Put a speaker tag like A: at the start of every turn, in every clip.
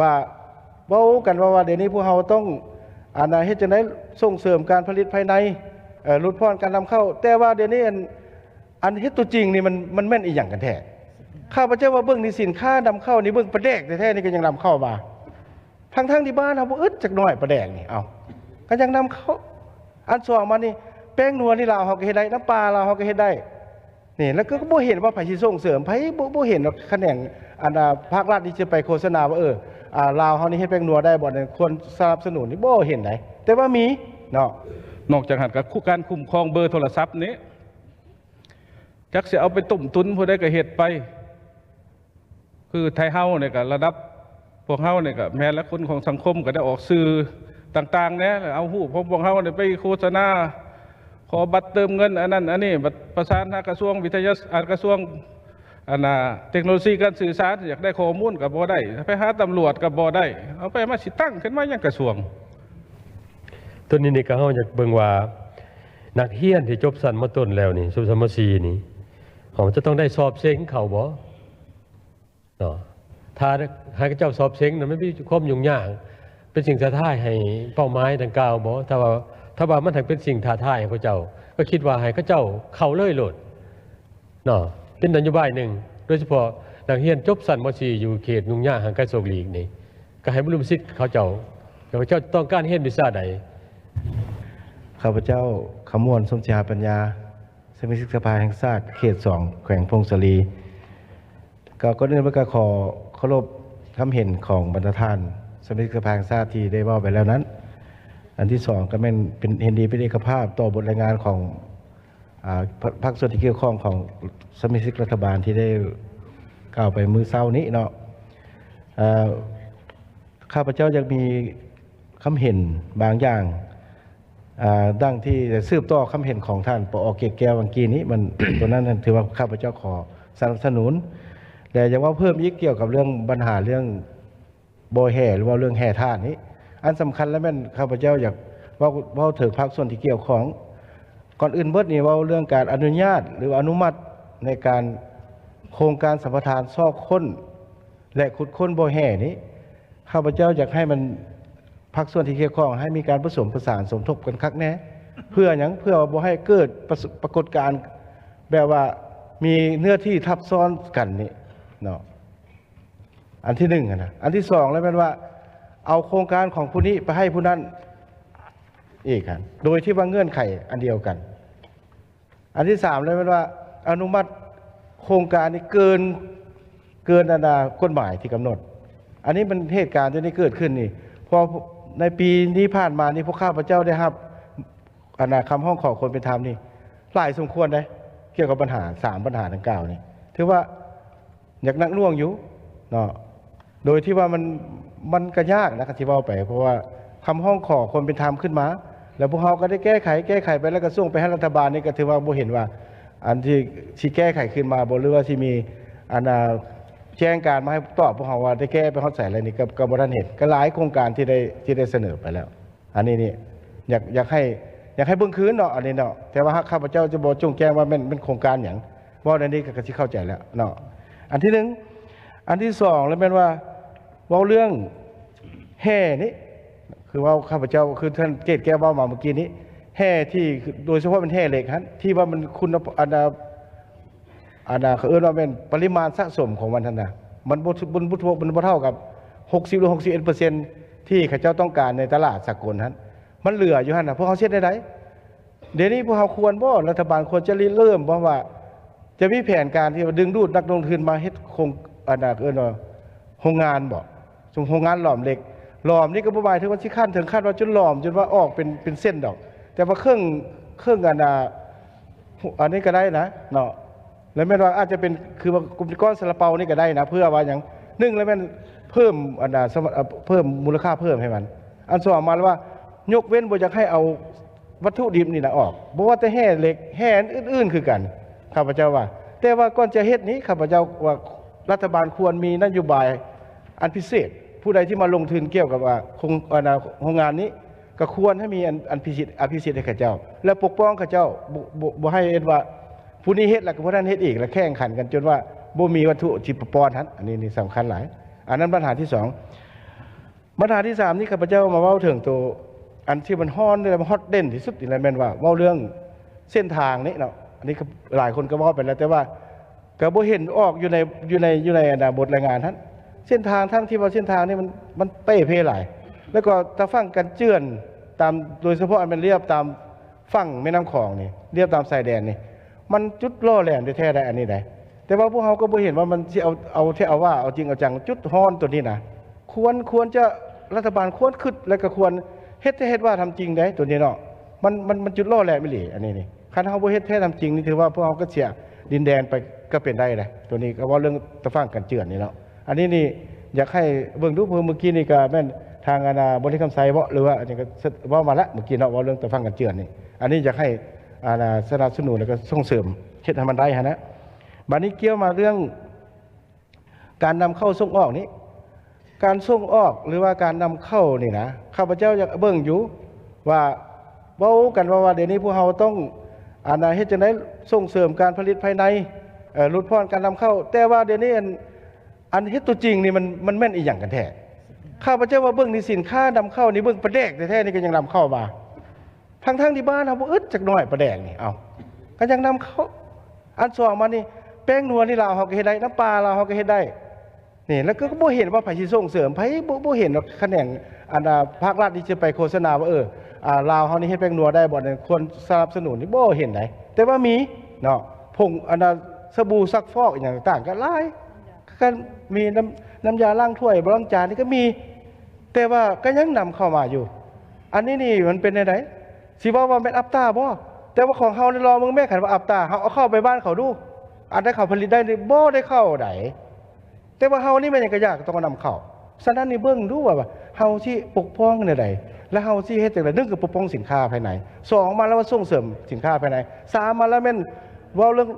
A: ว่าเว้ากันว่าว่าเดี๋ยวนี้พวกเราต้องอันน่ะเฮ็ดจังได๋ส่งเสริมการผลิตภายในเอ่อลดพรการนำเข้า แต่ว่าเดี๋ยวนี้อันอันเฮ็ดตัวจริงนี่มันมันแม่นอีหยังกันแท้ข้าพเจ้าว่าเบิ่งนี่สินค้านำเข้านี่เบิ่งประแดกแท้ๆนี่ก็ยังนำเข้ามาทั้งๆที่บ้านเฮาอึดจักหน่อยประแดกนี่เอาก็ยังนำเข้า อันสองมานี่แป้งนัวนี่ลาวเฮาก็เฮ็ดได้น้ำปลาลาวเฮาก็เฮ็ดได้นี่แล้วก็บ่เห็นว่าไผสิส่งเสริมไผบ่บ่เห็นว่าแขนงอันภาครัฐที่จะไปโฆษณาว่าเออ อ่าลาวเฮานี่เฮ็ดแป้งนัวได้บ่เนี่ยควรสนับสนุนนี่บ่เห็นไหนแต่ว่ามีเนาะ
B: นอกจากหันกับการคุ้มครองเบอร์โทรศัพท์นี้จักสิเอาไปตุ่มตุนผู้ใดก็เฮ็ดไป คือไทยเฮาเนี่ยก็ระดับพวกเฮาเนี่ยก็แม้และคนของสังคมก็ได้ออกสื่อต่างๆเนี่ยเอาหูปของพวกเฮาเนี่ยไปโฆษณาขอบัตรเติมเงินอันนั้นอันนี้บัตรประสานหากระทรวงวิทยาศาสตร์กระทรวง อันน่ะเทคโนโลยีการสื่อสารอยากได้ข้อมูลกับบ่ได้ไปหาตำรวจกับบ่ได้เอาไปมาสิตั้งขึ้นมายังกระทรวง
C: ตัวนี้นี่ก็เฮาอยากเบิ่งว่านักเรียนที่จบสันมาต้นแล้วนี่สุสมสีนี่เขาจะต้องได้สอบเซ็งเขาบ่เนาะถ้าให้เจ้าสอบเซ็งนั้นไมันมีความยุ่งยากเป็นสิ่งท้าทายให้เป้าหมายดังกล่าวบ่ถ้าว่าถ้าว่ามันถึงเป็นสิ่งท้าทายให้เขาเจ้า ก็คิดว่าให้เขาเจ้าเข้าเลยโลดเนาะ เป็นนโยบายหนึ่ง โดยเฉพาะนักเรียนจบสันมสีอยู่เขตยุ่งยากห่างไกลโศกหลีกนี่ก็ให้บรรลุสิทธิ์เขาเจ้าเขาเจ้าต้องการเรียนวิชาใด
A: ข้าพเจ้าขมวลสมชาปัญญา สมาชิกสภาแห่งชาติเขตสองแขวงพงศลีก็ก็เนื่องจากขอเคารพคำเห็นของบรรดาท่าน สมาชิกสภาแห่งชาติที่ได้ว่าไปแล้วนั้น อันที่สองก็เป็นเห็นดีเป็นเอกภาพต่อบทรายงานของ อ่าพรรคส่วนที่เกี่ยวข้องของสมาชิกรัฐบาลที่ได้กล่าวไปมือเศร้านี้เนาะข้าพเจ้ายังมีคำเห็นบางอย่างดังที่จะสืบต่อคำเห็นของท่านปอเกตแก้ววังกีนี้มันตัวนั้นถือว่าข้าพเจ้าขอสนับสนุน แต่อยังว่าเพิ่มอีกเกี่ยวกับเรื่องปัญหาเรื่องโบแห่หรือว่าเรื่องแห่ท่านนี้ อันสำคัญและแม่นข้าพเจ้าอยากว่าว่าถึงภาคส่วนที่เกี่ยวของ ก่อนอื่นเบิดนี่เว่าเรื่องการอนุญาตหรืออนุมัติในการโครงการสัมปทานซอกค้น และขุดค้นโบแห่นี้ข้าพเจ้าอยากให้มันพักส่วนที่เกี่ยวข้องให้มีการผสมผสานสมทบกันคักแน่เพื่ออย่างเพื่อบ่ให้เกิดปรปรากฏการณ์แบบว่ามีเนื้อที่ทับซ้อนกันนี่เนาะอันที่หนึ่งนะอันที่สองแล้วเป็นว่า เอาโครงการของผู้นี้ไปให้ผู้นั้น อีกกันโดยที่ว่าเงื่อนไขอันเดียวกัน อันที่สามเลยเป็นว่า อนุมัติโครงการนี้เกินเกินอนนากฎหมายที่กำหนด อันนี้มันเหตุการณ์ที่นี้เกิดขึ้นนี่พอในปีนี้ผ่านมานี่พวกข้าพเจ้าได้ครับอนาคำห้องขอคนเป็นธรรมนี่หลายสมควรเลยเกี่ยวกับปัญหาสามปัญหาดังกล่าวนี่ถือว่าอยากนักน่วงอยู่เนาะโดยที่ว่ามันมันก็ยากนะที่ว่าไป เพราะว่าคำห้องขอคนเป็นธรรมขึ้นมา แล้วพวกเขาก็ได้แก้ไขแก้ไขไปแล้วก็ส่งไปให้รัฐบาลนี่ก็ถือว่าบ่เห็นว่า อันที่ที่แก้ไขขึ้นมาบ่หรือว่าที่มีอันน่ะแจ้งการมาให้ตอบพวกเราว่าได้แก้ไปเขาใส่อะไรนี่ก็ก็บ่ทันเห็นก็หลายโครงการที่ได้ที่ได้เสนอไปแล้ว อันนี้นี่อยากอยากให้อยากให้เบิ่งคืนเนาะอันนี้เนาะแต่ว่าข้าพเจ้าจะบ่จงแจ้งว่าเป็นเป็นโครงการหยังว่าในนี้ก็ก็สิเข้าใจแล้วเนาะอันที่หนึ่งอันที่สองแล้วแม่นว่าว้าเรื่องแห่นี่ คือว่าข้าพเจ้าคือท่านเกตแก้วว้ามาเมื่อกี้นี้แห่ที่โดยเฉพาะเป็นแห่เหล็กฮะที่ว่ามันคุณอันดาอันน่ะเขาเอิ้นว่าเป็นปริมาณสะสมของมันท่านนะมันบ่บนบุทมันบ่เท่ากับ 60หรือ61%ที่เขาเจ้าต้องการในตลาดสากลนั้นมันเหลืออยู่หั่นนะพวกเขาเช็ดได้ไดเดี๋ยวนี้พวกเขาควรบ่รัฐบาลควรจะริเริ่มเพราะว่า จะมีแผนการที่ดึงดูดนักลงทุนมาเฮ็ดโครงอันน่ะเอิ้นว่าโรงงานบ่สมโรงงานหลอมเหล็ก หลอมนี่ก็บ่หมายถึงว่าสิขั้นถึงขั้นว่าจนหลอมจนว่าออกเป็นเป็นเส้นดอก แต่ว่าเครื่องเครื่องอันอันนี้ก็ได้นะเนาะแล้วแม่นว่าอาจจะเป็นคือว่ากลุ่มก้อนซาลาเปานี่ก็ได้นะ เพื่อว่าอย่างหนึ่งแล้วแม่นเพิ่มอันน่ะสมเพิ่มมูลค่าเพิ่มให้มัน อันสองมาแล้วว่ายกเว้นบ่อยากให้เอาวัตถุดิบนี่นะออกบ่ว่าแต่แห่เหล็กแห่อื่น ๆ คือกันข้าพเจ้าว่า แต่ว่าก่อนจะเฮ็ดนี้ข้าพเจ้าว่ารัฐบาลควรมีนโยบายอันพิเศษ ผู้ใดที่มาลงทุนเกี่ยวกับว่าโครงอันน่ะโรงงานนี้ ก็ควรให้มีอันอันพิสิทธิ์อภิสิทธิ์ให้ข้าเจ้า และปกป้องข้าเจ้าบ่บ่บ่ให้เอ็ดว่าผู้นี้เฮ็ดแล้วก็ผู้นั้นเฮ็ดอีกแล้วแข่งขันกันจนว่าบ่มีวัตถุที่ปปอนทันอันนี้นี่สำคัญหลาย อันนั้นปัญหาที่สองมาตรฐาที่สามนี่ข้าพเจ้ามาเว้าถึงตัวอันที่มันฮอนเลยมันฮอตเด่นที่สุดนี่แหละแม่นว่าเว้าเรื่องเส้นทางนี่เนาะอันนี้หลายคนก็ว้าไปแล้วแต่ว่าก็บ่เห็นออกอยู่ในอยู่ในอยู่ในอันน่ะบทรายงานท่าน เส้นทางทั้งที่ว่าเส้นทางนี่มันมันเป้เพหลาย แล้วก็ตาฟังกันเจือนตามโดยเฉพาะอันเป็นเรียบตามฝั่งแม่น้ำคลองนี่เรียบตามชายแดนนี่มันจุดล่อแหลมแท้ๆได้อันนี้ได้แต่ว่าพวกเขาก็บ่เห็นว่ามันเอาเอาที่เอาว่าเอาจริงเอาจังจุดฮ้อนตัวนี้นะควรควรจะรัฐบาลควรคิดแล้วก็ควรเฮ็ดเฮ็ดว่าทำจริงได้ตัวนี้เนาะมันมันมันจุดล่อแหลมไม่หลีอันนี้นี่คันเฮาบ่เฮ็ดแท้ทำจริงนี่ถือว่าพวกเขาก็เสียดินแดนไปก็เป็นได้เลยตัวนี้ก็ว่าเรื่องตะฟั่งกันเจือนนี่เนาะ อันนี้นี่อยากให้เบิ่งดูเพิ่มเมื่อกี้นี่ก็แม่นทางอาณาบริคำไซเว้าหรือว่าอันนี้ก็เว้ามาละเมื่อกี้เนาะว่าเรื่องแตะฟังกันเจือนนี่อันนี้อยากให้อาณาสนับสนุนแล้วก็ส่งเสริมเฮ็ดให้มันได้ฮะนะบัดนี้เกี่ยวมาเรื่องการนำเข้าส่งออกนี้ การส่งออกหรือว่าการนำเข้านี่นะข้าพเจ้าอยากเบิ่งอยู่ว่าเว้ากันว่าว่าเดี๋ยวนี้พวกเราต้องอาณาเฮ็ดจังได๋ส่งเสริมการผลิตภายในเอ่อลดพรการนำเข้า แต่ว่าเดี๋ยวนี้ อันเฮ็ดตัวจริงนี่มันมันแม่นอีหยังกันแท้ข้าพเจ้าว่าเบิ่งนี่สินค้านำเข้านี่เบิ่งประแดกแท้ๆนี่ก็ยังนำเข้ามาทั้งทั้งๆที่บ้านเราอึดจักหน่อยประแดงนี่เอาก็ยังนำเข้า อันสองมานี่แป้งนัวนี่เราวเฮาก็เฮ็ดได้น้ำปลาเราวเฮาก็เฮ็ดได้นี่แล้วก็บ่เห็นว่าไผสิส่งเสริมไผบ่บ่เห็นว่าแขนงอันภาครัฐที่จะไปโฆษณาว่าเอออ่าลาวเฮานี่เฮ็ดแป้งนัวได้บ่เนี่ยควรสนับสนุนนี่บ่เห็นได้แต่ว่ามีเนาะผงอันสบู่ซักฟอกอย่างต่างก็หลาย ก็มีน้ำน้ำยาล้างถ้วยล้างจานนี่ก็มี แต่ว่าก็ยังนำเข้ามาอยู่ อันนี้นี่มันเป็นในไดสิว่าว่าเป็นอัปตาบ่แต่ว่าของเฮานี่รอมึงแม่ขันว่าอัปตาเฮาเอาเข้าไปบ้านเขาดูอันได้เขาผลิตได้บ่ได้เข้าไดแต่ว่าเฮานี่มันยังก็ยากต้องเอานำเข้าฉะนั้นนี่เบิ่งดูว่าว่าเฮาสิปกป้องในใดและเฮาสิเฮ็ดจังไดนึงคือปกป้องสินค้าภายในสองมาแล้วว่าส่งเสริมสินค้าภายในสามมาแล้วแม่นว้าเรื่อง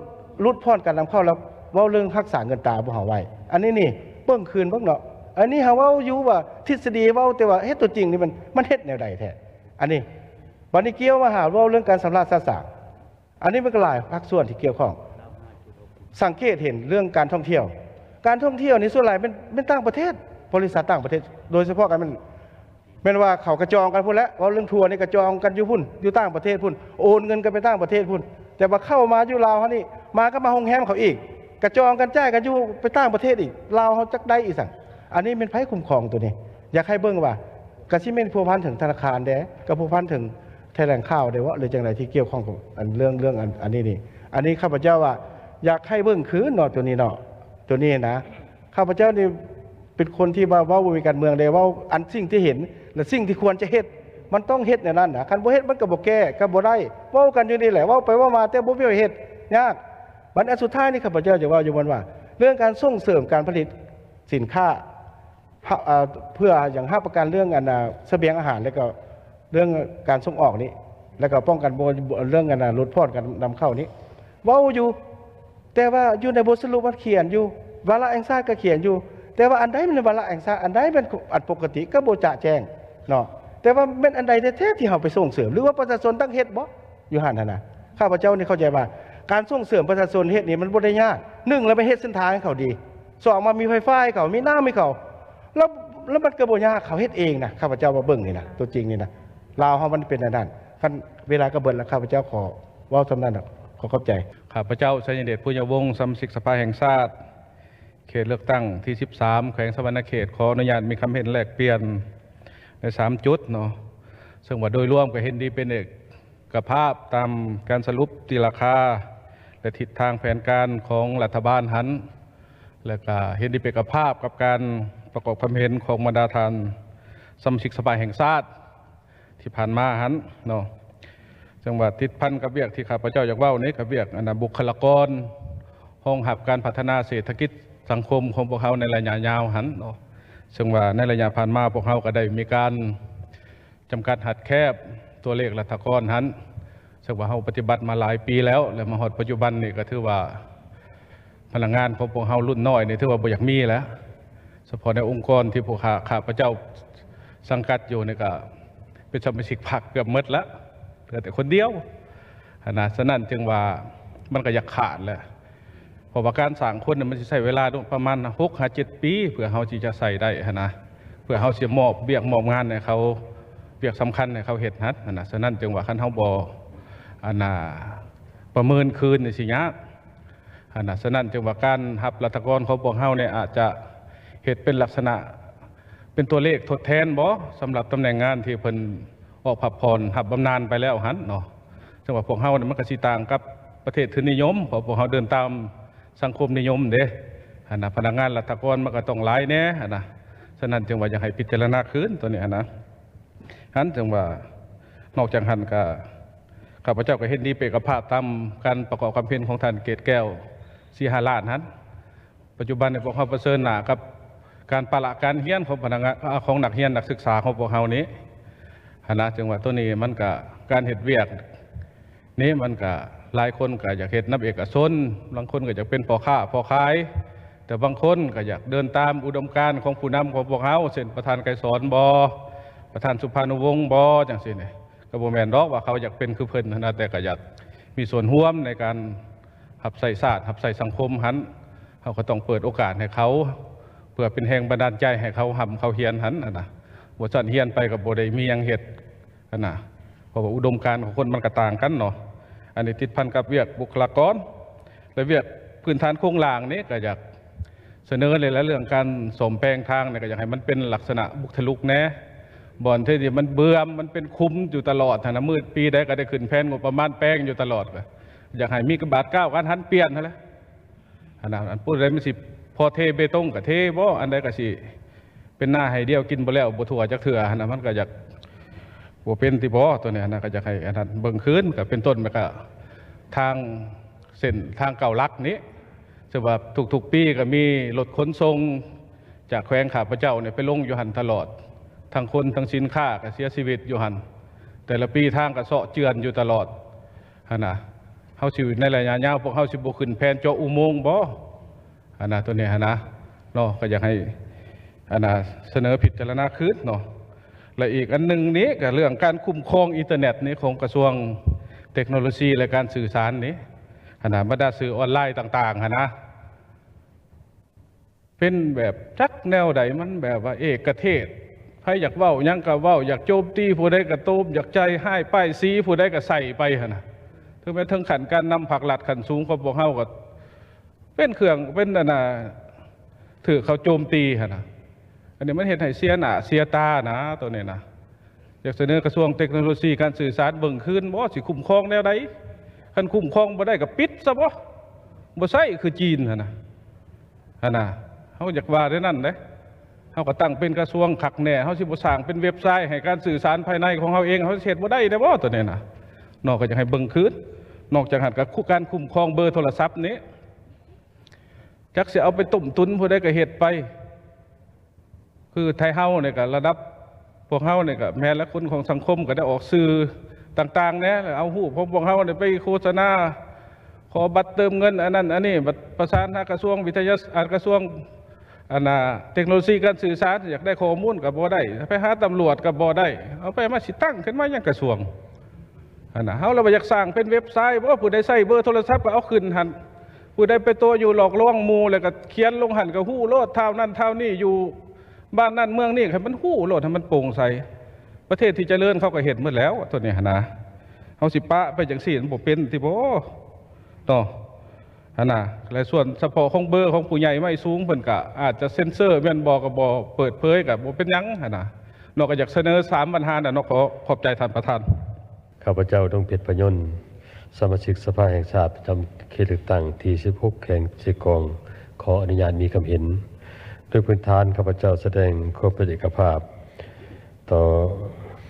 A: ลดพรการนำเข้าแล้ว เว้าเรื่องรักษาเงินตราบ่เฮาไว้ อันนี้นี่เบิ่งคืนเบิ่งเนาะอันนี้หาเว่าอยู่ว่าทฤษฎีเว่าแต่ว่าเฮ็ดตัวจริงนี่มันมันเฮ็ดแนวใดแท้อันนี้บัดนี้เกี่ยวมาหาเว่าเรื่องการสำราญสัตว์สางอันนี้มันก็หลายภาคส่วนที่เกี่ยวข้อง สังเกตเห็นเรื่องการท่องเที่ยว การท่องเที่ยวนี่ส่วนใหญ่เป็นเป็นต่างประเทศ บริษัทต่างประเทศ โดยเฉพาะกันมันแม่นว่าเขากระจองกันพุ่นแล้วว่าเรื่องทัวร์นี่กระจองกันอยู่พุ่นอยู่ต่างประเทศพุ่นโอนเงินกันไปต่างประเทศพุ่นแต่ว่าเข้ามาอยู่ลาวเขานี่มาก็มาโรงแรมเขาอีก กระจองกันจ่ากันอยู่ไปต่างประเทศอีกลาวเขาจักได้อีสั่งอันนี้เป็นไพ่คุ้มครองตัวนี้ อยากให้เบิ่งว่ากระชิเมนพัวพันถึงธนาคารเด้กระพัวพันถึงแถลงข่าวเด้ว่าหรือจังไรที่เกี่ยวข้องกับอันเรื่องเรื่องอันนี้นี่ อันนี้ข้าพเจ้าว่าอยากให้เบิ่งคืนเนาะตัวนี้เนาะตัวนี้นะข้าพเจ้านี่เป็นคนที่ว่าว่ามีการเมืองเด้ว่าอันสิ่งที่เห็นและสิ่งที่ควรจะเฮ็ดมันต้องเฮ็ดในนั้นนะคันบ่เฮ็ดมันก็บ่แก้ก็บ่ได้ว้ากันอยู่นี่แหละว้าไปว่ามาแต่บ่มีเฮ็ดยาก วันอันสุดท้ายนี่ข้าพเจ้าจะว่าอยู่บนว่า เรื่องการส่งเสริมการผลิตสินค้าเพื่ออย่างห้าประการเรื่องอันน่ะเสบียงอาหารแล้วก็เรื่องการส่งออกนี้ แล้วก็ป้องกันบเรื่องอันน่ะลดพอดการนำเข้านี้ว้าอยู่ แต่ว่าอยู่ในบทสรุปมันเขียนอยู่วาระแห่งชาก็เขียนอยู่ แต่ว่าอันใดมันวาระแห่งชาอันใดเป็นอันปกติก็บ่จะแจ้งเนาะแต่ว่าเป็นอันใดแท้ที่เฮาไปส่งเสริม หรือว่าประชาชนตั้งเฮ็ดบ่อยู่หันนะข้าพเจ้านี่เข้าใจว่า การส่งเสริมประชาชนเฮ็ดนี่มันบ่ได้ยากหนึ่งแล้วไปเฮ็ดเส้นทางให้เขาดีสองมามีไฟฟ้าให้เขามีน้ำให้เขาแล้วแล้วมันกระบวนยากเขาเฮ็ดเองนะข้าพเจ้ามาเบิ่งนี่นะตัวจริงนี่นะลาวเฮามันเป็นอันนั้นคันเวลากระเบิดแล้วข้าพเจ้าขอเว้าสำนั้นนะขอเข้าใจ
B: ข้าพเจ้าชัยเดชพุญยวงศ์สมาชิกสภาแห่งชาติเขตเลือกตั้งที่ 13 แขวงสวรรณเขตขออนุญาตมีคำเห็นแลกเปลี่ยนใน 3 จุดเนาะซึ่งว่าโดยรวมก็เห็นดีเป็นเอกภาพตามการสรุปตีราคา และทิศทางแผนการของรัฐบาลหัน และก็เห็นดีเป็นกภาพกับการประกอบความเห็นของบรรดาทานสมาชิกสภาแห่งชาติที่ผ่านมาหันเนาะจังหวัดติดพันกับเวียกที่ข้าพเจ้าอยากเว่านี้กับเวียกอันนะบุคลากร ห้องหับการพัฒนาเศรษฐกิจสังคมของพวกเขาในระยะยาวหันเนาะซึ่งว่าในระยะผ่านมาพวกเขาก็ได้มีการจำกัดหัดแคบตัวเลขรัฐกรหัน ซึ่งว่าเขาปฏิบัติมาหลายปีแล้ว และมาหอดปัจจุบันนี่ก็ถือว่าพลังงานของพวกเขารุ่นน้อยนี่ถือว่าบ่อยากมีแล้วเฉพาะในองค์กรที่พวกข้าข้าพเจ้าสังกัดอยู่นี่ก็เป็นสมาชิกพรรคเกือบหมดแล้วเหลือแต่คนเดียวขนาดฉะนั้นจึงว่ามันก็อยากขาดแหละเพราะว่าการสั่งคนน่ะมันจะใช้เวลาประมาณหกหาเจ็ดปี เพื่อเขาที่จะใส่ได้นนะพื่อเฮาเสิมอบเบียกมอบงานให้เขาเบียกสำคัญให้เขาเฮ็ดนัดนั่นน่ะฉะนั้นจึงว่าคันเฮาบอั อันน่ะประเมินคืนนี่สิยากอันน่ะฉะนั้นจึงว่าการรับรัฐกรของพวกเฮาเนี่ยอาจจะเฮ็ดเป็นลักษณะเป็นตัวเลขทดแทนบ่สำหรับตำแหน่งงานที่เพิ่นออกผับผ่อนหับบำนาญไปแล้วหันเนาะจังว่าพวกเฮาเนี่ยมันก็สิต่างกับประเทศทุนนิยมเพราะพวกเฮาเดินตามสังคมนิยมเด้หันน่ะพนักงานรัฐกรมันก็ต้องหลายแน่หันน่ะฉะนั้นจึงว่าอยากให้พิจารณาคืนตัวนี้นนะหันจึงว่านอกจากหันก็ ข้าพเจ้าก็เห็นดีเป็นกับภาพตามการประกอบความเพียรของท่านเกตแก้วสีหาลาดหันปัจจุบันในพวกเขาเผชิญหนากับการปละการเฮียนของพนักงานของนักเฮียนนักศึกษาของพวกเขานี้หนะจังหวะตัวนี้มันก็การเห็ดเวียกนี้มันก็หลายคนก็อยากเห็ดนับเอกชนบางคนก็อยากเป็นพ่อค้าพ่อขาย แต่บางคนก็อยากเดินตามอุดมการณ์ของผู้นำของพวกเขาเช่นประธานไกรสอนบอประธานสุภานุวงศ์บอจังสิเนี่ย ก็บ่แม่นดอกว่าเขาอยากเป็นคือเพิ่นนะแต่ก็อยากมีส่วนร่วมในการหับใส่ศาสตร์หับใส่สังคมหันเขาก็ต้องเปิดโอกาสให้เขา เพื่อเป็นแห่งบันดาลใจให้เขาหำเขาเฮียนหันนะบทสันเฮียนไปกับโบได้มียังเหตุนนะเพราะว่าอุดมการของคนมันก็ต่างกันเนาะอันนี้ติดพันกับเวียกบุคลากร และเวียกพื้นฐานโครงหลางนี้ก็อยากเสนอเลยแล้วเรื่องการสมแปลงทางเนี่ยก็อยากให้มันเป็นลักษณะบุคลุกแน่ บ่อนที่มันเบื่อมันเป็นคุ้มอยู่ตลอดนะมืดปีใดก็ได้ขึ้นแผนงบประมาณแป้งอยู่ตลอดก็อยากให้มีกระบาดก้าวการหันเปลี่ยนนั่นแหละอันนั้นพูดอะไรมันสิพอเทเบตงกับเทบ่อันใดก็สิเป็นหน้าให้เดียวกินบ่แล้วบ่ทั่วจักเถื่ออันนั้นมันก็อยากบ่เป็นที่บ่ตัวเนี้อันนั้นก็อยากให้อันนั้นเบิ่งคืนก็เป็นต้นมันก็ทางเส้นทางเก่าลักนี้ซึ่งว่าทุกๆปีก็มีรถขนส่งจากแขวงขาพระเจ้าเนี่ยไปลงอยู่หันตลอด ทั้งคนทั้งสินค้าก็เสียชีวิตอยู่หันแต่ละปีทางก็เสาะเจือนอยู่ตลอดหั่นะเฮาสิในระยะยาวพวกเฮาสิบ่ขึ้นแผนเจาะอุโมงค์บ่อันน่ะตัวนี้หันนะเนาะก็อยากให้อันะเสนอพิจารณาคืนเนาะและอีกอันหนึ่งนี้ก็เรื่องการคุ้มครองอินเทอร์เน็ตนี้ของกระทรวงเทคโนโลยีและการสื่อสารนี้อันะบรรดาสื่อออนไลน์ต่างๆหันนะเป็นแบบจักแนวใดมันแบบว่าเอกเทศ ใครอยากเว้ายังก็เว้า อยากโจมตีผู้ใดก็โตมอยากใจให้ป้ายสีผู้ใดก็ใส่ไปนะถึงแม้ถึงขันการนำผักหลัดขันสูงของพวกเฮาก็เป็นเครื่องเป็นน่ะถือเขาโจมตีนะอันนี้มันเห็นให้เสียหน้าเสียตานะตัวนี้นะอยากเสนอกระทรวงเทคโนโลยีการสื่อสารเบิ่งคืนบ่สิคุ้มครองแนวใดคันคุ้มครองบ่ได้ก็ปิดซะบ่บ่ใช่คือจีนนะหั่นน่ะเฮาอยากว่าได้นั่นเด้ เฮาก็ตั้งเป็นกระทรวงขักแน่เฮาสิบสร้างเป็นเว็บไซต์ให้การสื่อสารภายในของเฮาเองเฮาสิเฮ็ดบ่ได้เด้บ่ตัวนี้นะนอกก็จะให้เบิ่งคืนนอกจากหันกับการคุ้มครองเบอร์โทรศัพท์นี้จักสิเอาไปตุ่มตุนผู้ใดก็เหตุไป คือไทยเฮาเนี่ยก็ระดับพวกเฮาเนี่ยก็แม้และคนของสังคมก็ได้ออกสื่อต่างๆเนี่ยเอาหูปของพวกเฮาเนี่ยไปโฆษณาขอบัตรเติมเงินอันนั้นอันนี้บัตรประสานทากระทรวงวิทยาศาสตร์กระทรวง อันน่ะเทคโนโลยีการสื่อสารอยากได้ข้อมูลกับบ่ได้ไปหาตำรวจกับบ่ได้เอาไปมาสิตั้งขึ้นมายังกระทรวงอันน่ะเฮาเราอยากสร้างเป็นเว็บไซต์เพราะว่าผู้ใดใส่เบอร์โทรศัพท์ก็เอาขึ้นหันผู้ใดไปตัวอยู่หลอกลวงมูแล้วก็เขียนลงหันก็ฮู้โลดเท่านั้นเท่านี้อยู่บ้านนั้นเมืองนี้ให้มันฮู้โลดให้มันโปร่งใสประเทศที่เจริญเขาก็เห็นหมดแล้วตัวนี้นะเฮาสิปะไปจังซี่มันบ่เป็นที่บ่ต่อ นนะและส่วนเฉพาะของเบอร์ของผู้ใหญ่ไม่สูงเพิ่นก็อาจจะเซ็นเซอร์แม่นบ่ก็บ่เปิดเผยก็บ่เป็นหยังหันะนอกจากอยากเสนอสามปัญหาน่ะนอกขอขอบใจท่านประธาน
C: ข้าพเจ้าต้องเพชรพยนต์สมาชิกสภาแห่งชาติประจำเขตเลือกตั้งที่16แข่งเชกอง ขออนุญาตมีคำเห็นโดยพื้นฐานข้าพเจ้าแสดงความเป็นเอกภาพ ต่อ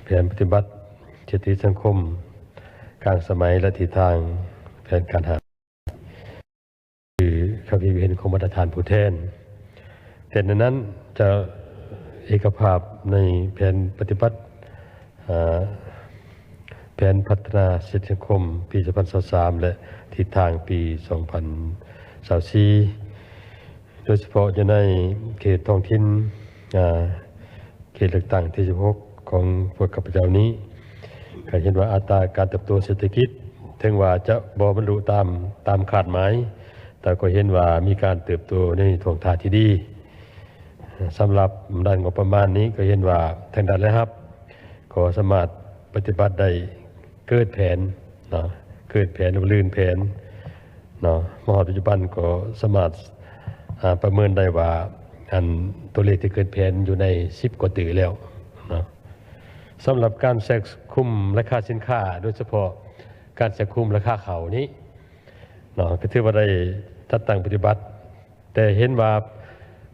C: แผนปฏิบัติเจติสังคม กลางสมัยและทิศทางแผนการหา คือคำพิเห็นของมาตรฐานผู้แทนแต่ในนั้นจะเอกภาพในแผนปฏิบัติแผนพัฒนาเศรษฐคมปี 2023 และทิศทางปี 2024 โดยเฉพาะจะในเขตท้องถิ่นเขตเลือกตั้งที่16ของพวกข้าพเจ้านี้ก็เห็นว่าอัตราการเติบโตเศรษฐกิจ ถึงว่าจะบ่บรรลุตามตามคาดหมาย แต่ก็เห็นว่ามีการเติบโตในทวงทาที่ดีสำหรับด้านงบประมาณนี้ก็เห็นว่าทางด้านแล้วครับก็สามารถปฏิบัติได้เกิดแผนเนาะเกิดแผนหรือลื่นแผนเนาะมหาปัจจุบันก็สามารถประเมินได้ว่าอันตัวเลขที่เกิดแผนอยู่ใน 10 กว่าตือแล้วนะสำหรับการแทรกคุมราคาสินค้า โดยเฉพาะการแทรกคุมราคาเขานี้เนาะก็ถือว่าได้ จัดตั้งปฏิบัติ แต่เห็นว่า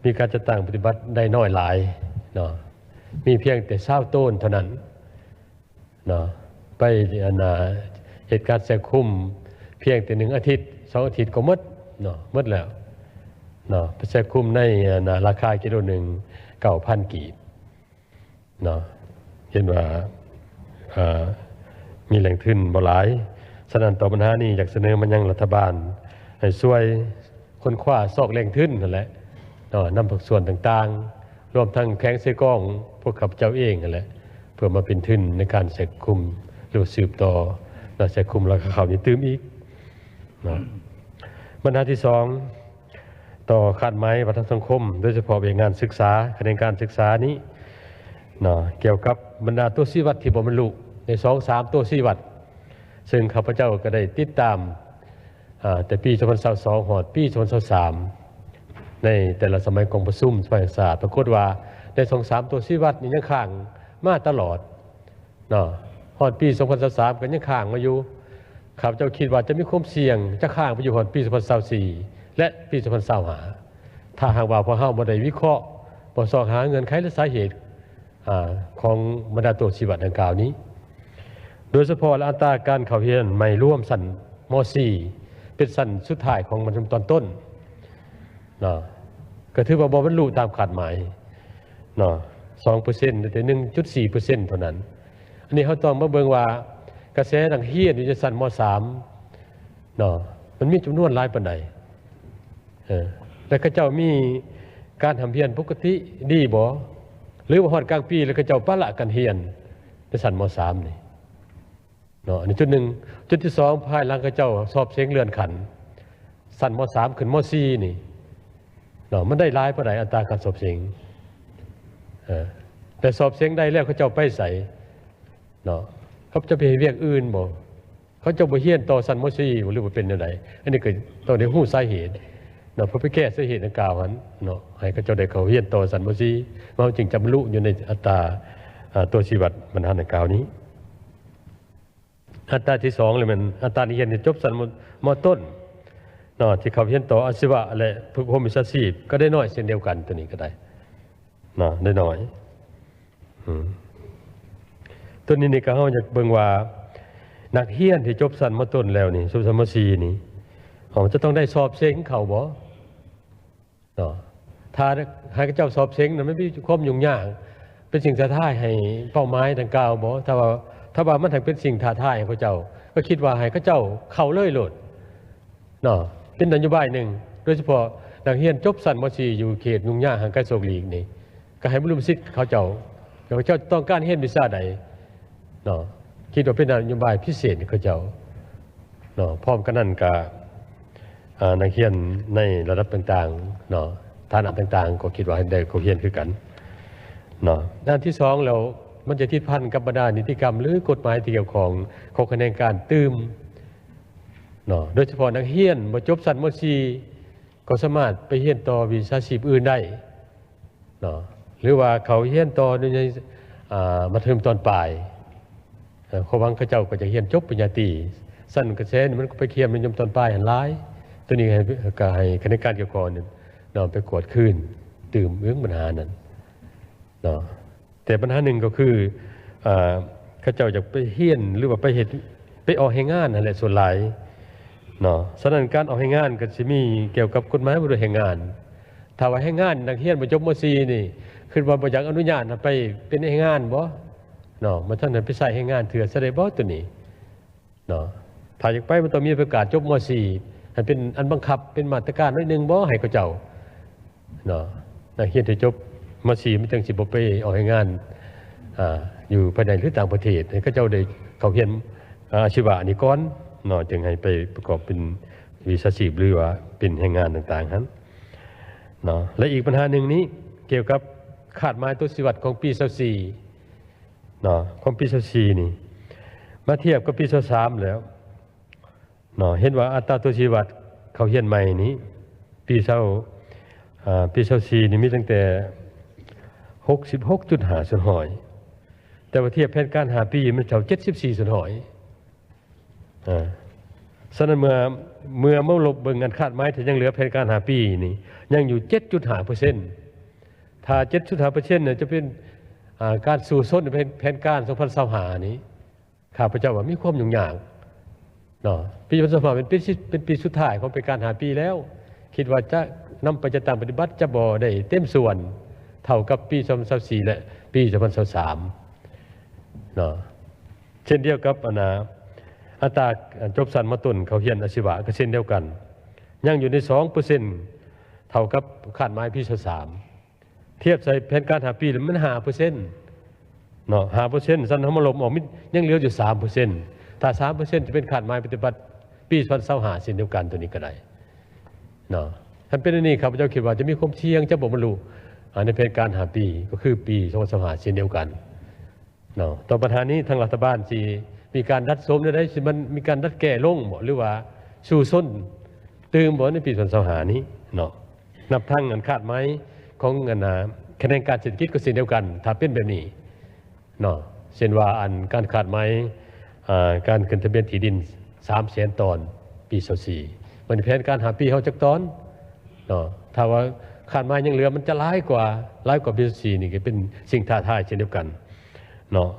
C: มีการจัดตั้งปฏิบัติได้น้อยหลายเนาะมีเพียงแต่เศร้าต้นเท่านั้นเนาะไปอันน่ะเหตุการณ์แสคุ้มเพียงแต่หนึ่งอาทิตย์สองอาทิตย์ก็มดเนาะมดแล้วเนาะไปแสคุ้มในนน่ะราคากิโลหนึ่งเก้าพันกีบเนาะเห็นว่ามีแหล่งทุนบ่หลายฉะนั้นต่อปัญหานี้อยากเสนอมันยังรัฐบาล ให้ช่วยคนคว้าซอกแหล่งทุนนั่นแหละนำผักส่วนต่างๆ รวมทั้งแข้งเสกล้อง พวกขับเจ้าเองนั่นแหละเพื่อมาเป็นทุนในการแสกคุมหรือสืบต่อและแสกคุมราคาข้าวนี้ตื้มอีกเนาะปัญหาที่สองต่อคาดไม้วัฒนสังคม โดยเฉพาะเรื่องงานศึกษาคะแนนการศึกษานี้เนะเกี่ยวกับบรรดาตัวซีวัดที่บ่บรรลุในสองสามตัวซีวัด ซึ่งข้าพเจ้าก็ได้ติดตาม แต่ปี2022หอดปี2023ในแต่ละสมัยกองประชุมสภาแห่งศาสตร์ปรากฏว่าในสองสามตัวซีวัดนี่ยังข้างมาตลอดเนาะหอดปี2023ก็ยังข้างมาอยู่ข้าพเจ้าคิดว่าจะมีความเสี่ยงจะข้างไปอยู่หอดปี2024และปี2025ถ้าหากว่าพอเฮาบ่ได้วิเคราะห์บ่สอบหาเงินไขและสาเหตุอของบรรดาตัวชีวัตดังกล่าวนี้ โดยเฉพาะอัตราการเข้าเรียนไม่ร่วมสันม .4 เป็นสั้นสุดท้ายของมัธยมตอนต้นเนาะก็ถือว่าบ่บรรลุตามขาดหมายเนาะสองเปอร์เซ็นต์แต่หนึ่งจุดสี่เปอร์เซ็นต์เท่านั้น อันนี้เขาต้องมาเบิ่งว่ากระแสดังเฮียนอยู่ในสันม .3 เนาะมันมีจำนวนหลายปานใดเออแต่ก็เจ้ามีการทำเพียนปกติดีบ่หรือว่าฮอดกลางปีแล้วก็เจ้าปะละกันเฮียนในสั้นมสามนี่ เนาะอันนี้จุดหนึ่งจุดที่สองภายหลังก็เจ้าสอบเสียงเลื่อนขัน สันมสามขึ้นมสี่นี่เนาะมันได้ร้ายปานใดอัตราการสอบเสียงแต่สอบเสียงได้แล้วเขาเจ้าไปใส่เนาะเขาจะไปเฮ็ดเวียกอื่นบ่เขาเจะบ่เฮียนต่อสันมสี่หรือว่าเป็นจังไดอันนี้เก็ต้องได้ฮู้สาเหตุเนาะเพื่อไปแก้สาเหตุดังกล่าวนั้นเนาะให้เขาเจ้าได้เขาเฮียนต่อสันมซีมันจึงจะบรรลุอยู่ในอัตราตัวชีวัตบรรทัดดังกล่าวนี้ อัตราที่สองเลยมันอัตราที่เรียนที่จบสันมมต้นเนาะที่เขาเฮียนต่ออาชีวะและพวกมิชาชีพก็ได้น้อยเช่นเดียวกันตัวนี้ก็ได้เนาะได้น้อยอตัวนี้นี่ก็เฮาอยากเบิ่งว่านักเรียนที่จบสันมต้นแล้วนี่จบสันมซีนี่อ๋อจะต้องได้สอบเซ็งเขาบ่เนาะถ้าให้เจ้าสอบเซ็งนั้นไม่มีความยุ่งยาก เป็นสิ่งท้าทายให้เป้าหมายดังกล่าวบ่ถ้าว่า ถ้าว่ามันถึงเป็นสิ่งท้าทายให้เขาเจ้า ก็คิดว่าให้เขาเจ้าเข้าเลยโลดเนาะเป็นนโยบายหนึ่ง โดยเฉพาะนักเรียนจบสันม .4 อยู่เขตยุ่งยากห่างไกลโศกหลีกนี่ก็ให้บรรลุสิทธิ์เขาเจ้าเขาเจ้าต้องการเรียนวิชาใดเนาะคิดว่าเป็นนโยบายพิเศษเขาเจ้าเนาะพร้อมกันนั้นก็อ่านักเรียนในระดับต่างๆเนาะฐานะต่างๆ ก็คิดว่าให้ได้เขาเรียนคือกันเนาะด้านที่สองเรา มันจะทิศพันกับบรรดานิติกรรม หรือกฎหมายที่เกี่ยวของของคะแนนการตื้มเนาะโดยเฉพาะนักเรียนมาจบสันมซีก็สามารถไปเรียนต่อวิชาชีพอื่นได้เนาะหรือว่าเขาเรียนต่อในอ่ามัธยมตอนปลายเขาวังเขาเจ้าก็จะเรียนจบปริญญาตรีสั้นกระเซ็นมันก็ไปเรียนมัธยมตอนปลายหันหลาย ตัวนี้ให้ก็ให้คณะการเกี่ยวกับเนี่ยเนาะไปกวดคืนตื่มเรื่องปัญหานั้นเนาะ แต่ปัญหาหนึ่งก็คืออ่าเขาเจ้าอยากไปเฮียนหรือว่าไปเห็ดไปออกให้งานนั่นแหละส่วนหลายเนาะฉะนั้นการออกให้งานก็จะมีเกี่ยวกับกฎหมายบริหารงาน ถ้าว่าให้งานนักเรียนมาจบม .4 นี่คือว่าบ่อยากอนุญาตให้ไปเป็นให้งานบ่เนาะมันท่านให้ไปใส่ให้งานเถื่อซะได้บ่ตัวนี้เนาะถ้าอยากไปมันต้องมีประกาศจบม .4 ให้เป็นอันบังคับเป็นมาตรการน้อยหนึ่งบ่ให้เขาเจ้าเนาะนักเรียนที่จบ ม .4 มันจังสิบไปออกให้งานอยู่ภายในหรือต่างประเทศให้เขาเจ้าได้เขาเรียนอาชีวะนี่ก่อนเนาะจึงให้ไปประกอบเป็นวิชาชีพหรือว่าเป็นให้งานต่างๆนั้นเนาะและอีกปัญหาหนึ่งนี้เกี่ยวกับขาดไม้ตัวชีวัตของปี24เนาะของปี24นี่มาเทียบกับปี23แล้วเนาะเห็นว่าอัตราตัวชีวัตเขาเฮียนใหม่นี้ปีเศร้าอ่าปีนี่มีตั้งแต่ 66.5ส่วนหอย แต่ว่าเทียบแผนการหาปีมันเท่า74ส่วนหอยอ่าฉะนั้นเมื่อเมื่อเมื่อลบเบิ่งกันคาดไม้ที่ยังเหลือแผนการหาปีนี่ยังอยู่7.5เปอร์เซ็นต์ถ้า7.5เปอร์เซ็นต์เนี่ยจะเป็นการสู่ส้นเป็นแผนการ2025นี้ข้าพเจ้าว่ามีความยุ่งยากเนาะปี2025เป็นปีที่เป็นปีสุดท้ายของเป็นการหาปีแล้ว คิดว่าจะนำไปจะตามปฏิบัติจะบ่ได้เต็มส่วน เท่ากับปี2024และปี2023เนาะเช่นเดียวกับอนนะอัตราจบสันมาตุนเขาเฮียนอาชีวะก็เช่นเดียวกัน ยังอยู่ใน 2เปอร์เซ็นเท่ากับคาดหมายปี23เทียบใส่แผนการหาปีมัน5เปอร์เซ็นต์เนาะหาเปอร์เซ็นต์สันธรรมลมออกมิยังเหลืออยู่สามเปอร์เซ็นต์ถ้าสามเปอร์เซ็นต์จะเป็นขาดไม้ปฏิบัติปีพันเศร้าหาเช่นเดียวกันตัวนี้ก็ได้เนาะท่านเป็นอันนี้ครับพระเจ้าคิดว่าจะมีความเทียงจะบอกบรรลุ อ่าในเพนการหาปีก็คือปีสองพันเศร้าหาเช่นเดียวกันเนาะต่อปัญหานนี้ทางรัฐบาลจีมีการดัดสมได้สิมันมีการดัดแก้ลงบ่หรือว่าสู่ส้นตืมบ่ในปีสองพันเศร้าหานี้เนาะนับทั้งเงินขาดไหมของเงินนะคะแนนการเศรษฐกิจก็เช่นเดียวกัน ถ้าเป็นแบบนี้เนาะเช่นว่าอันการขาดไหมการขึ้นทะเบียนที่ดิน3 0 0แสนตอนปี24มันแผนการหาปีเขาจักตอนเนาะถ้าว่า ขาดไม้ยังเหลือมันจะร้ายกว่าร้ายกว่าปี24นี่ก็เป็นสิ่งท้าทายเช่นเดียวกันเนาะ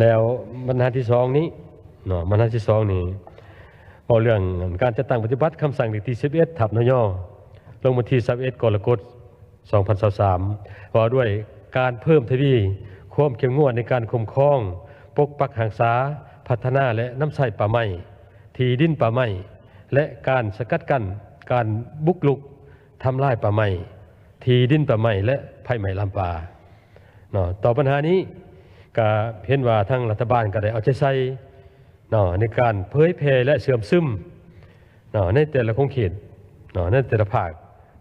C: แล้วบรรทัดที่สองนี้เนาะบรรทัดที่สองนี้เอาเรื่องการจัดตั้งปฏิบัติคำสั่งที่ 11ทับนยลงวันที่21กรกฎาคม2023ว่าด้วยการเพิ่มทวีความเข้มงวดในการคุมครอง ปกปักหักษาพัฒนาและน้ำใส่ป่าไม้ที่ดินป่าไม้และการสกัดกั้น การบุกลุกทำลายป่าไม้ทีดินป่าไม้และไผ่ไม้ลำปาเนาะต่อปัญหานี้ก็เห็นว่าทางรัฐบาลก็ได้เอาใจใส่เนาะในการเผยแพร่และเสื่อมซึมเนาะในแต่ละคงเขตเนาะในแต่ละภาค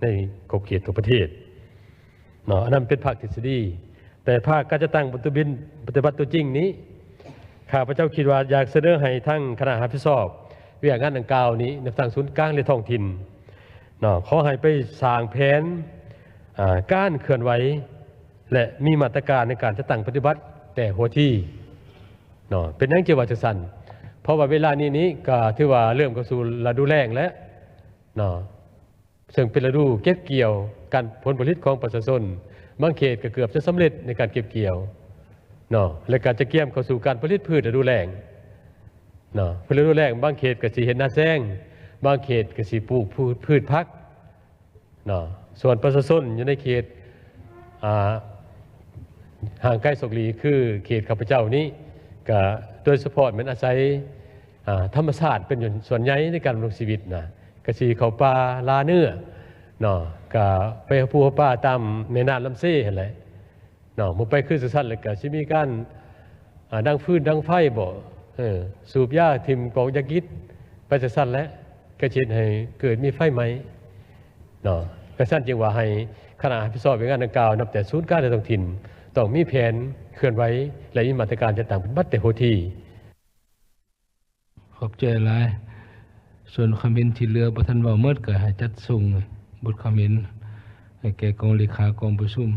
C: ในกบเขตของประเทศเนาะอันนั้นเป็นภาคทฤษฎีแต่ภาคการจะตั้งปฏิบินปฏิบัติตัวจริงนี้ข้าพเจ้าคิดว่าอยากเสนอให้ทั้งคณะรับผิดชอบเวียกงานดังกล่าวนี้ในทางศูนย์กลางและท้องถิ่น เนาะขอให้ไปสร้างแผนอ่าการเคลื่อนไหว และมีมาตรการในการจะตั้งปฏิบัติแต่หัวที่เนาะเป็นนังเกี่ยวกับสันเพราะว่าเวลานี้นี้ก็ถือว่าเริ่มเข้าสู่ฤดูแล้งแล้วเนาะซึ่งเป็นฤดูเก็บเกี่ยวการผลผลิตของประชาชนบางเขตก็เกือบจะสำเร็จในการเก็บเกี่ยวเนาะและการจะเกี่ยมเข้าสู่การผลิตพืชฤดูแล้งเนาะพืชฤดูแล้งบางเขตก็สิเห็นหน้าแซง บางเขตก็สิปลูกพืชพักเนาะส่วนประชาชนอยู่ในเขตห่างใกล้สกลีคือเขตข้าพเจ้านี้ก็โดยเฉพาะมันอาศัยธรรมชาติเป็นส่วนใหญ่ในการดำรงชีวิตนะกสีเขาป่าลาเนื้อเนาะก็ไปหาผู้หาป่าตามแม่น้ำลำเซ่เห็นแหละเนาะมันไปขึ้นสุดสั้นเลยก็สิมีการดังฟืนดังไฟบ่เออสูบยาทิมกองยากิดไปสุสั้นแล้ว ก็เช่นให้เกิดมีไฟไหมเนาะกระสั้นจึงว่าให้คณะพิสอบเป็นงานดังกล่าวนับแต่ศูนย์การในท้องถิ่นต้องมีแผนเคลื่อนไหวและมีมาตรการจะต่างเป็นบัตรแต่โหที
D: ขอบใจหลายส่วนคอมเมนต์ที่เหลือบ่ทันเว้าเมิดก็ให้จัดส่งบทคอมเมนต์ให้แก่กองเลขากองประชุม